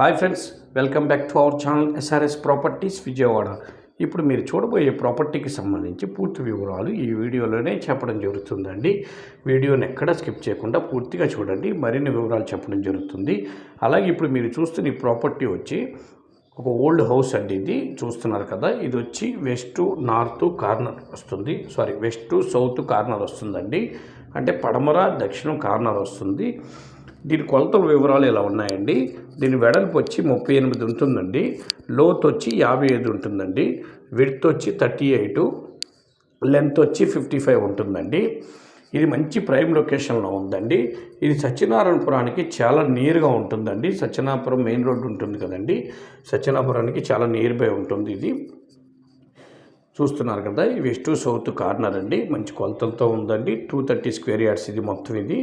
Hi friends welcome back to our channel SRS properties Vijayawada. ఇప్పుడు మీరు చూడబోయే ప్రాపర్టీకి సంబంధించి పూర్తి వివరాలు ఈ వీడియోలోనే చెప్పడం జరుగుతుందండి. వీడియోని ఎక్కడ స్కిప్ చేయకుండా పూర్తిగా చూడండి మరిన్ని వివరాలు చెప్పడం జరుగుతుంది. అలాగే ఇప్పుడు మీరు చూస్తున్న ఈ ప్రాపర్టీ వచ్చి ఒక ఓల్డ్ హౌస్ అండి ఇది చూస్తున్నారు కదా. ఇది వచ్చి వెస్ట్ నార్త్ కార్నర్ వస్తుంది. సారీ వెస్ట్ సౌత్ కార్నర్ వస్తుందండి. అంటే పడమర దక్షిణం కార్నర్ వస్తుంది. దీని కొలతల వివరాలు ఇలా ఉన్నాయండి. దీని వెడల్పు వచ్చి ముప్పై ఎనిమిది ఉంటుందండి. లోత్ వచ్చి యాభై ఐదు ఉంటుందండి. విడ్త్ వచ్చి థర్టీ ఎయిట్. లెంత్ వచ్చి ఫిఫ్టీ ఫైవ్ ఉంటుందండి. ఇది మంచి ప్రైమ్ లొకేషన్లో ఉందండి. ఇది సత్యనారాయణపురానికి చాలా నియర్గా ఉంటుందండి. సత్యనాపురం మెయిన్ రోడ్డు ఉంటుంది కదండి. సత్యనాపురానికి చాలా నియర్ బై ఉంటుంది ఇది. చూస్తున్నారు కదా వెస్ట్ టు సౌత్ కార్నర్ అండి. మంచి కొలతలతో ఉందండి. టూ థర్టీ స్క్వేర్ యార్డ్స్ ఇది మొత్తం ఇది.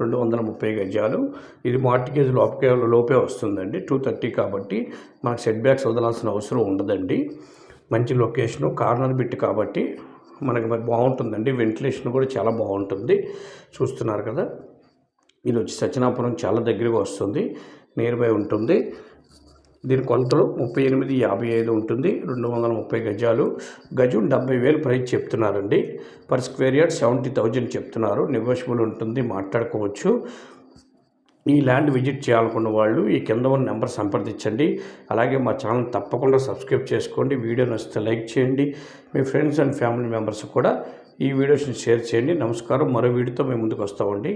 రెండు వందల ముప్పై గజాలు. ఇది మార్టిగేజ్ లోపకే లోపే వస్తుందండి. టూ థర్టీ కాబట్టి మనకు సెట్ బ్యాక్స్ వదలాల్సిన అవసరం ఉండదండి. మంచి లొకేషను కార్నర్ బిట్ కాబట్టి మనకి మరి బాగుంటుందండి. వెంటిలేషన్ కూడా చాలా బాగుంటుంది. చూస్తున్నారు కదా ఇది వచ్చి సత్యనాపురం చాలా దగ్గరగా వస్తుంది. నియర్ బై ఉంటుంది. దీని కొలతలు ముప్పై ఎనిమిది యాభై ఐదు ఉంటుంది. రెండు వందల ముప్పై గజాలు. గజం డెబ్బై వేలు ప్రైస్ చెప్తున్నారండి. Per square yard seventy thousand చెప్తున్నారు. నెగోషియబుల్ ఉంటుంది మాట్లాడుకోవచ్చు. ఈ ల్యాండ్ విజిట్ చేయాలనుకున్న వాళ్ళు ఈ కింద ఉన్న నెంబర్ సంప్రదించండి. అలాగే మా ఛానల్ తప్పకుండా సబ్స్క్రైబ్ చేసుకోండి. వీడియో నచ్చితే లైక్ చేయండి. మీ ఫ్రెండ్స్ అండ్ ఫ్యామిలీ మెంబర్స్ కూడా ఈ వీడియోస్ని షేర్ చేయండి. నమస్కారం. మరో వీడియోతో మేము ముందుకు వస్తామండి.